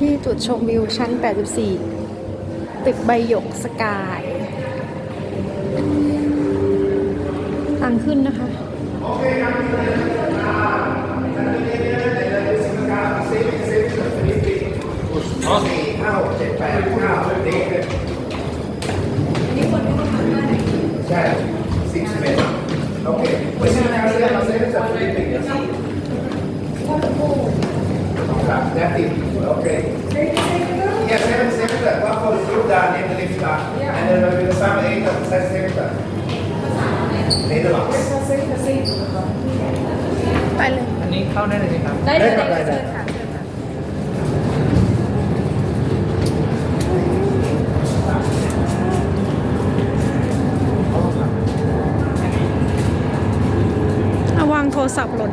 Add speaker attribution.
Speaker 1: ที่จุดชมวิวชั้น 84 ตึกใบหยกสกายทางขึ้นนะคะสี่
Speaker 2: ห้าหกเจ็ดแปดเก้านี่ใช่สิบสิบเอ็ดโอเคไปซื้อแล้วซื้อเราซื้อจากฟิลิปปินส์ครับ that's it okay yes seven seven that one for the group down in the lift down and then we will some eight of the seven seven Nederlands
Speaker 1: ไปเลย
Speaker 3: อันนี้เข้าได้เลยไหมครับ
Speaker 4: ได้เลย
Speaker 2: ได้ครับได้
Speaker 4: เชิญค่ะเชิญค่ะ
Speaker 1: ระวังโทรศัพท์หล่น